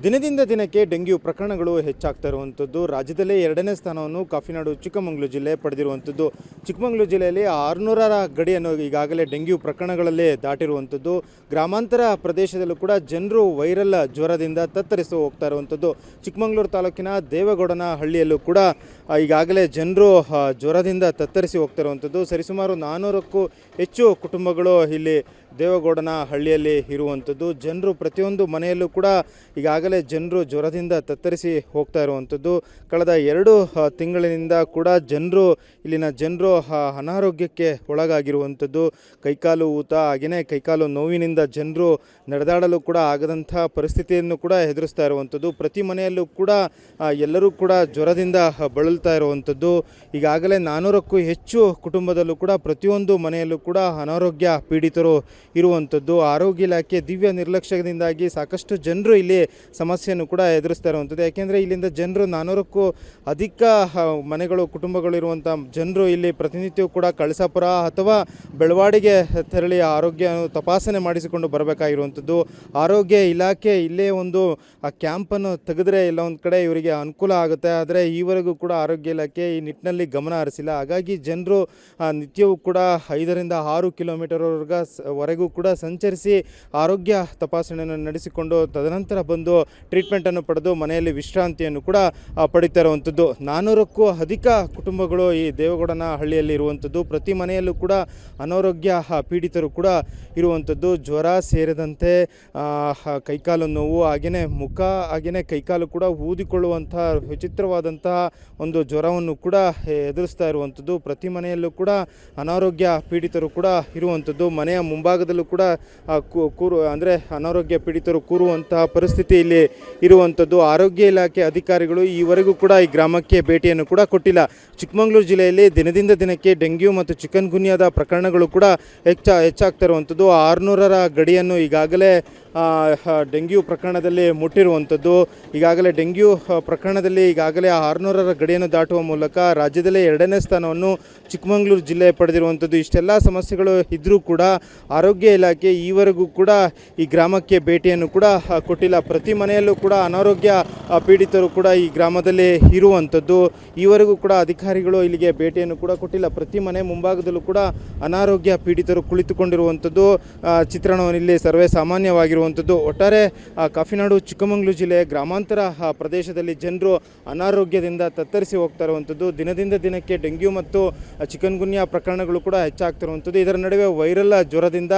ದಿನದಿಂದ ದಿನಕ್ಕೆ ಡೆಂಗ್ಯೂ ಪ್ರಕರಣಗಳು ಹೆಚ್ಚಾಗ್ತಾ ಇರುವಂಥದ್ದು. ರಾಜ್ಯದಲ್ಲೇ ಎರಡನೇ ಸ್ಥಾನವನ್ನು ಕಾಫಿನಾಡು ಚಿಕ್ಕಮಗಳೂರು ಜಿಲ್ಲೆ ಪಡೆದಿರುವಂಥದ್ದು. ಚಿಕ್ಕಮಗಳೂರು ಜಿಲ್ಲೆಯಲ್ಲಿ ಆರುನೂರರ ಗಡಿಯನ್ನು ಈಗಾಗಲೇ ಡೆಂಗ್ಯೂ ಪ್ರಕರಣಗಳಲ್ಲಿ ದಾಟಿರುವಂಥದ್ದು. ಗ್ರಾಮಾಂತರ ಪ್ರದೇಶದಲ್ಲೂ ಕೂಡ ಜನರು ವೈರಲ್ ಜ್ವರದಿಂದ ತತ್ತರಿಸಿ ಹೋಗ್ತಾ ಇರುವಂಥದ್ದು. ಚಿಕ್ಕಮಗಳೂರು ತಾಲೂಕಿನ ದೇವೇಗೌಡನ ಹಳ್ಳಿಯಲ್ಲೂ ಕೂಡ ಈಗಾಗಲೇ ಜನರು ಜ್ವರದಿಂದ ತತ್ತರಿಸಿ ಹೋಗ್ತಾ ಇರುವಂಥದ್ದು. ಸರಿಸುಮಾರು ನಾನ್ನೂರಕ್ಕೂ ಹೆಚ್ಚು ಕುಟುಂಬಗಳು ಇಲ್ಲಿ ದೇವಗೌಡನ ಹಳ್ಳಿಯಲ್ಲಿ ಇರುವಂಥದ್ದು. ಜನರು ಪ್ರತಿಯೊಂದು ಮನೆಯಲ್ಲೂ ಕೂಡ ಈಗಾಗಲೇ ಜನರು ಜ್ವರದಿಂದ ತತ್ತರಿಸಿ ಹೋಗ್ತಾ ಇರುವಂಥದ್ದು. ಕಳೆದ ಎರಡು ತಿಂಗಳಿನಿಂದ ಕೂಡ ಜನರು, ಇಲ್ಲಿನ ಜನರು ಅನಾರೋಗ್ಯಕ್ಕೆ ಒಳಗಾಗಿರುವಂಥದ್ದು. ಕೈಕಾಲು ಊತ ಹಾಗೆಯೇ ಕೈಕಾಲು ನೋವಿನಿಂದ ಜನರು ನಡೆದಾಡಲು ಕೂಡ ಆಗದಂಥ ಪರಿಸ್ಥಿತಿಯನ್ನು ಕೂಡ ಎದುರಿಸ್ತಾ ಇರುವಂಥದ್ದು. ಪ್ರತಿ ಮನೆಯಲ್ಲೂ ಕೂಡ ಎಲ್ಲರೂ ಕೂಡ ಜ್ವರದಿಂದ ಬಳಲ್ತಾ ಇರುವಂಥದ್ದು. ಈಗಾಗಲೇ ನಾನ್ನೂರಕ್ಕೂ ಹೆಚ್ಚು ಕುಟುಂಬದಲ್ಲೂ ಕೂಡ ಪ್ರತಿಯೊಂದು ಮನೆಯಲ್ಲೂ ಕೂಡ ಅನಾರೋಗ್ಯ ಪೀಡಿತರು ಇರುವಂಥದ್ದು. ಆರೋಗ್ಯ ಇಲಾಖೆ ದಿವ್ಯ ನಿರ್ಲಕ್ಷ್ಯದಿಂದಾಗಿ ಸಾಕಷ್ಟು ಜನರು ಇಲ್ಲಿ ಸಮಸ್ಯೆಯನ್ನು ಕೂಡ ಎದುರಿಸ್ತಾ ಇರುವಂಥದ್ದು. ಯಾಕೆಂದರೆ ಇಲ್ಲಿಂದ ಜನರು ನಾನ್ನೂರಕ್ಕೂ ಅಧಿಕ ಮನೆಗಳು, ಕುಟುಂಬಗಳು ಇರುವಂಥ ಜನರು ಇಲ್ಲಿ ಪ್ರತಿನಿತ್ಯವೂ ಕೂಡ ಕಳಸಾಪುರ ಅಥವಾ ಬೆಳವಾಡಿಗೆ ತೆರಳಿ ಆರೋಗ್ಯ ತಪಾಸಣೆ ಮಾಡಿಸಿಕೊಂಡು ಬರಬೇಕಾಗಿರುವಂಥದ್ದು. ಆರೋಗ್ಯ ಇಲಾಖೆ ಇಲ್ಲೇ ಒಂದು, ಆ, ಕ್ಯಾಂಪನ್ನು ತೆಗೆದ್ರೆ ಎಲ್ಲ ಒಂದು ಕಡೆ ಇವರಿಗೆ ಅನುಕೂಲ ಆಗುತ್ತೆ. ಆದರೆ ಈವರೆಗೂ ಕೂಡ ಆರೋಗ್ಯ ಇಲಾಖೆ ಈ ನಿಟ್ಟಿನಲ್ಲಿ ಗಮನ ಹರಿಸಿಲ್ಲ. ಹಾಗಾಗಿ ಜನರು ನಿತ್ಯವೂ ಕೂಡ ಐದರಿಂದ ಆರು ಕಿಲೋಮೀಟರ್ವರೆಗ ವರೆಗೂ ಕೂಡ ಸಂಚರಿಸಿ ಆರೋಗ್ಯ ತಪಾಸಣೆಯನ್ನು ನಡೆಸಿಕೊಂಡು ತದನಂತರ ಬಂದು ಟ್ರೀಟ್ಮೆಂಟನ್ನು ಪಡೆದು ಮನೆಯಲ್ಲಿ ವಿಶ್ರಾಂತಿಯನ್ನು ಕೂಡ ಪಡಿತಾ ಇರುವಂಥದ್ದು. ನಾನ್ನೂರಕ್ಕೂ ಅಧಿಕ ಕುಟುಂಬಗಳು ಈ ದೇವಗೌಡನ ಹಳ್ಳಿಯಲ್ಲಿ ಇರುವಂಥದ್ದು. ಪ್ರತಿ ಮನೆಯಲ್ಲೂ ಕೂಡ ಅನಾರೋಗ್ಯ ಪೀಡಿತರು ಕೂಡ ಇರುವಂಥದ್ದು. ಜ್ವರ ಸೇರಿದಂತೆ ಕೈಕಾಲು ನೋವು ಹಾಗೆಯೇ ಮುಖ ಹಾಗೆಯೇ ಕೈಕಾಲು ಕೂಡ ಊದಿಕೊಳ್ಳುವಂತಹ ವಿಚಿತ್ರವಾದಂತಹ ಒಂದು ಜ್ವರವನ್ನು ಕೂಡ ಎದುರಿಸ್ತಾ ಇರುವಂಥದ್ದು. ಪ್ರತಿ ಮನೆಯಲ್ಲೂ ಕೂಡ ಅನಾರೋಗ್ಯ, ಪೀಡಿತರು ಕೂಡ ಇರುವಂಥದ್ದು. ಮನೆಯ ಮುಂಭಾಗದಲ್ಲೂ ಕೂಡ ಕೂರು, ಅಂದರೆ ಅನಾರೋಗ್ಯ ಪೀಡಿತರು ಕೂರುವಂತಹ ಪರಿಸ್ಥಿತಿ ಇಲ್ಲಿ ಇರುವಂಥದ್ದು ಆರೋಗ್ಯ ಇಲಾಖೆ ಅಧಿಕಾರಿಗಳು ಈವರೆಗೂ ಕೂಡ ಈ ಗ್ರಾಮಕ್ಕೆ ಭೇಟಿಯನ್ನು ಕೂಡ ಕೊಟ್ಟಿಲ್ಲ. ಚಿಕ್ಕಮಗಳೂರು ಜಿಲ್ಲೆಯಲ್ಲಿ ದಿನದಿಂದ ದಿನಕ್ಕೆ ಡೆಂಗ್ಯೂ ಮತ್ತು ಚಿಕನ್ ಗುನ್ಯಾದ ಪ್ರಕರಣಗಳು ಕೂಡ ಹೆಚ್ಚ ಹೆಚ್ಚಾಗ್ತಾ ಇರುವಂಥದ್ದು ಆರುನೂರರ ಗಡಿಯನ್ನು ಈಗಾಗಲೇ ಡೆಂಗ್ಯೂ ಪ್ರಕರಣದಲ್ಲಿ ಮುಟ್ಟಿರುವಂಥದ್ದು. ಈಗಾಗಲೇ ಡೆಂಗ್ಯೂ ಪ್ರಕರಣದಲ್ಲಿ ಈಗಾಗಲೇ ಆರುನೂರರ ಗಡಿಯನ್ನು ದಾಟುವ ಮೂಲಕ ರಾಜ್ಯದಲ್ಲೇ ಎರಡನೇ ಸ್ಥಾನವನ್ನು ಚಿಕ್ಕಮಗಳೂರು ಜಿಲ್ಲೆ ಪಡೆದಿರುವಂಥದ್ದು. ಇಷ್ಟೆಲ್ಲ ಸಮಸ್ಯೆಗಳು ಇದ್ದರೂ ಕೂಡ ಆರೋಗ್ಯ ಇಲಾಖೆ ಈವರೆಗೂ ಕೂಡ ಈ ಗ್ರಾಮಕ್ಕೆ ಭೇಟಿಯನ್ನು ಕೂಡ ಕೊಟ್ಟಿಲ್ಲ. ಪ್ರತಿ ಮನೆಯಲ್ಲೂ ಕೂಡ ಅನಾರೋಗ್ಯ ಪೀಡಿತರು ಕೂಡ ಈ ಗ್ರಾಮದಲ್ಲಿ ಇರುವಂಥದ್ದು. ಈವರೆಗೂ ಕೂಡ ಅಧಿಕಾರಿಗಳು ಇಲ್ಲಿಗೆ ಭೇಟಿಯನ್ನು ಕೂಡ ಕೊಟ್ಟಿಲ್ಲ. ಪ್ರತಿ ಮನೆ ಮುಂಭಾಗದಲ್ಲೂ ಕೂಡ ಅನಾರೋಗ್ಯ, ಪೀಡಿತರು ಕುಳಿತುಕೊಂಡಿರುವಂಥದ್ದು. ಚಿತ್ರಣವನ್ನು ಇಲ್ಲಿ ಸರ್ವೇ ಸಾಮಾನ್ಯವಾಗಿರುವಂಥದ್ದು ಒಟ್ಟಾರೆ ಕಾಫಿನಾಡು, ಚಿಕ್ಕಮಗಳೂರು ಜಿಲ್ಲೆಯ ಗ್ರಾಮಾಂತರ ಪ್ರದೇಶದಲ್ಲಿ ಜನರು ಅನಾರೋಗ್ಯದಿಂದ ತತ್ತರಿಸಿ ಹೋಗ್ತಾ ಇರುವಂಥದ್ದು. ದಿನದಿಂದ ದಿನಕ್ಕೆ ಡೆಂಗ್ಯೂ ಮತ್ತು ಚಿಕನ್ಗುನ್ಯಾ ಪ್ರಕರಣಗಳು ಕೂಡ ಹೆಚ್ಚಾಗ್ತಿರುವಂಥದ್ದು ಇದರ ನಡುವೆ ವೈರಲ್ ಜ್ವರದಿಂದ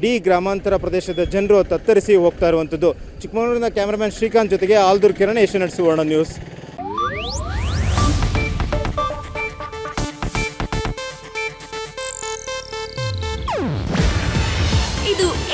ಇಡೀ ಗ್ರಾಮಾಂತರ ಪ್ರದೇಶದ ಜನರು ತತ್ತರಿಸಿ ಹೋಗ್ತಾ ಇರುವಂಥದ್ದು. ಚಿಕ್ಕಮಗಳೂರಿನ ಕ್ಯಾಮರಾಮ್ಯಾನ್ ಶ್ರೀಕಾಂತ್ ಜೊತೆಗೆ Aldur Kiran, Asia Suvarna news.